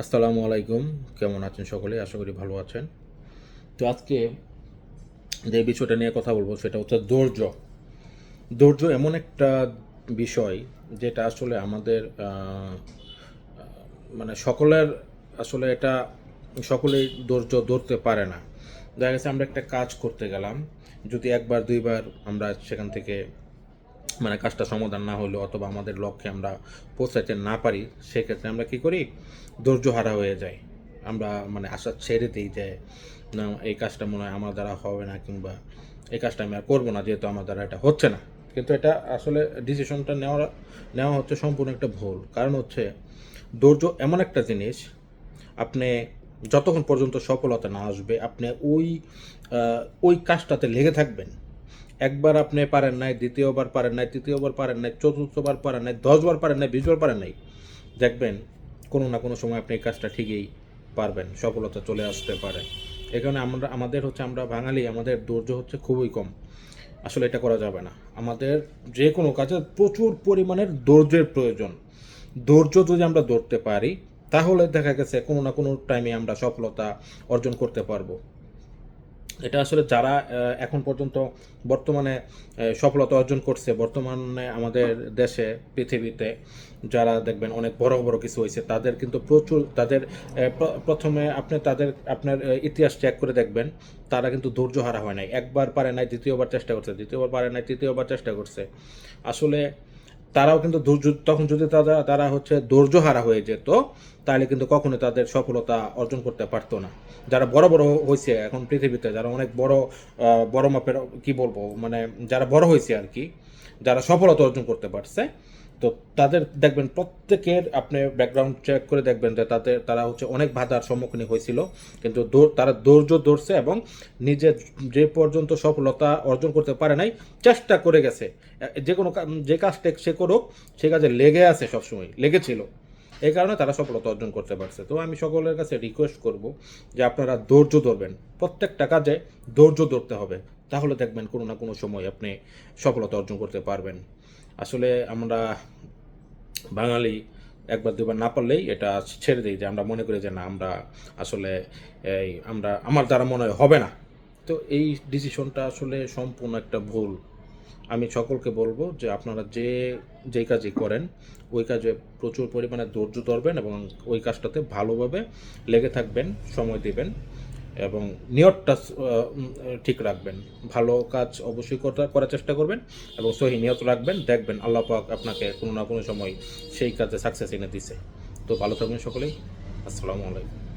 আসসালামু আলাইকুম। কেমন আছেন সকলে? আশা করি ভালো আছেন। তো আজকে যে বিষয়টা নিয়ে কথা বলব সেটা হচ্ছে ধৈর্য। ধৈর্য এমন একটা বিষয় যেটা আসলে আমাদের মানে সকলের আসলে এটা, সকলেই ধৈর্য ধরতে পারে না। দেখা গেছে আমরা একটা কাজ করতে গেলাম। যদি একবার, দুইবার আমরা সেখান থেকে মানে কাজটা সমাধান না হলো অথবা আমাদের লক্ষ্যে আমরা পৌঁছাতে না পারি, সেক্ষেত্রে আমরা কি করি? ধৈর্য হারা হয়ে যাই। আমরা মানে আশা ছেড়ে দিই যে, না, এই কাজটা মনে হয় আমার দ্বারা হবে না কিংবা এই কাজটা আমি আর করব না যেহেতু আমার দ্বারা এটা হচ্ছে না। কিন্তু এটা আসলে ডিসিশনটা নেওয়া নেওয়া হচ্ছে সম্পূর্ণ একটা ভুল। কারণ হচ্ছে ধৈর্য এমন একটা জিনিস, আপনি যতক্ষণ পর্যন্ত সফলতা না আসবে, আপনি ওই ওই কাজটাতে লেগে থাকবেন। একবার আপনি পারেন নাই, দ্বিতীয়বার পারেন নাই, তৃতীয়বার পারেন নাই, চতুর্থবার পারেন নাই, দশবার পারেন নাই, বিশবার পারেন নাই, দেখবেন কোনো না কোনো সময় আপনি এই কাজটা ঠিকই পারবেন, সফলতা চলে আসতে পারে। এখানে আমরা, আমাদের হচ্ছে আমরা বাঙালি, আমাদের ধৈর্য হচ্ছে খুবই কম। আসলে এটা করা যাবে না। আমাদের যে কোনো কাজে প্রচুর পরিমাণের ধৈর্যের প্রয়োজন। ধৈর্য যদি আমরা ধরতে পারি, তাহলে দেখা গেছে কোনো না কোনো টাইমে আমরা সফলতা অর্জন করতে পারব। এটা আসলে যারা এখন পর্যন্ত বর্তমানে সফলতা অর্জন করছে, বর্তমানে আমাদের দেশে, পৃথিবীতে যারা দেখবেন অনেক বড় বড় কিছু হয়েছে, তাদের কিন্তু প্রচুর, তাদের প্রথমে আপনি তাদের, আপনার ইতিহাস চেক করে দেখবেন, তারা কিন্তু ধৈর্য হারা হয় নাই। একবার পারে নাই, দ্বিতীয়বার চেষ্টা করছে, দ্বিতীয়বার পারে নাই, তৃতীয়বার চেষ্টা করছে। আসলে তারাও কিন্তু তখন যদি তারা তারা হচ্ছে ধৈর্য হারা হয়ে যেত, তাহলে কিন্তু কখনো তাদের সফলতা অর্জন করতে পারতো না। যারা বড় বড় হয়েছে এখন পৃথিবীতে, যারা অনেক বড় বড় মাপের, কি বলব মানে যারা বড় হয়েছে আর কি, যারা সফলতা অর্জন করতে পারছে তো তাদের দেখবেন প্রত্যেকের আপনি ব্যাকগ্রাউন্ড চেক করে দেখবেন যে তাদের, তারা হচ্ছে অনেক বাধার সম্মুখীন হয়েছিল। কিন্তু তারা ধৈর্য ধরছে এবং নিজের যে পর্যন্ত সফলতা অর্জন করতে পারে নাই, চেষ্টা করে গেছে। যে কোনো যে কাজটা সে করুক, সে কাজে লেগে আছে সবসময়, লেগেছিল। এই কারণে তারা সফলতা অর্জন করতে পারছে। তো আমি সকলের কাছে রিকোয়েস্ট করব যে আপনারা ধৈর্য ধরবেন। প্রত্যেকটা কাজে ধৈর্য ধরতে হবে। তাহলে দেখবেন কোনো না কোনো সময় আপনি সফলতা অর্জন করতে পারবেন। আসলে আমরা বাঙালি একবার দুবার না পারলেই এটা ছেড়ে দিই যে আমরা মনে করি যে না, আমরা আসলে এই আমরা, আমার দ্বারা মনে হয় হবে না। তো এই ডিসিশনটা আসলে সম্পূর্ণ একটা ভুল। আমি সকলকে বলব যে আপনারা যে যেই কাজই করেন, ওই কাজে প্রচুর পরিমাণে ধৈর্য ধরবেন এবং ওই কাজটাতে ভালোভাবে লেগে থাকবেন, সময় দিবেন। এবং নিয়তটা ঠিক রাখবেন। ভালো কাজ অবশ্যই করার চেষ্টা করবেন এবং সহি নিয়ত রাখবেন। দেখবেন আল্লাহ পাক আপনাকে কোনো না কোনো সময় সেই কাজে সাকসেস এনে দিছে। তো ভালো থাকবেন সকলেই। আসসালামু আলাইকুম।